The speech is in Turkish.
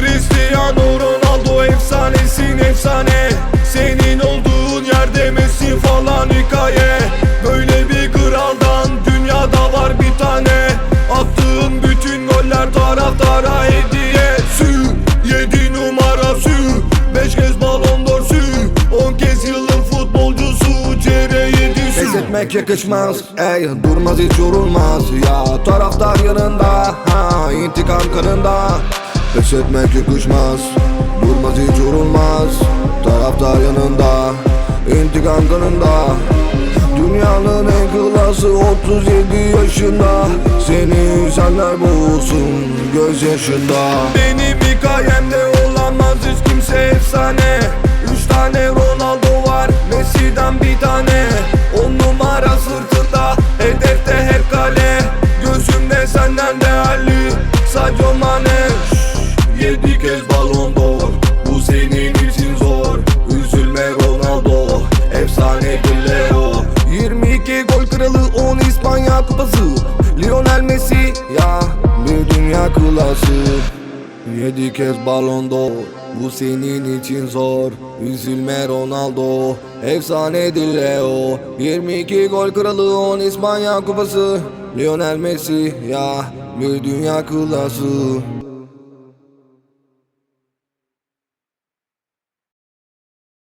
Cristiano Ronaldo efsanesin efsane. Senin olduğun yerde Messi falan hikaye. Böyle bir kraldan dünyada var bir tane. Attığın bütün goller taraftara hediye. Sü yedi numara sü Beş kez balon d'Or sü On kez yılın futbolcusu CR7 sü. Etmek yakışmaz ey durmaz hiç yorulmaz. Ya Taraftar yanında ha intikam kanında Pes etmek yakışmaz durmaz hiç yorulmaz. Taraftar yanında intikam kanında. Dünyanın en klası 37 yaşında. Seni senler boğulsun gözyaşında. Benim hikayemde olamaz hiç kimse efsane. Üç tane Ronaldo var Messi'den bir tane. On numara sırtında Hedefte hep kale. Gözümde senden değerli Sadio Mane Leo 22 gol kralı 10 İspanya kupası. Lionel Messi ya bir dünya klası Yedi kez balon d'Or bu senin için zor. Üzülme Ronaldo Efsane Leo. 22 gol kralı 10 İspanya kupası. Lionel Messi ya bir dünya klası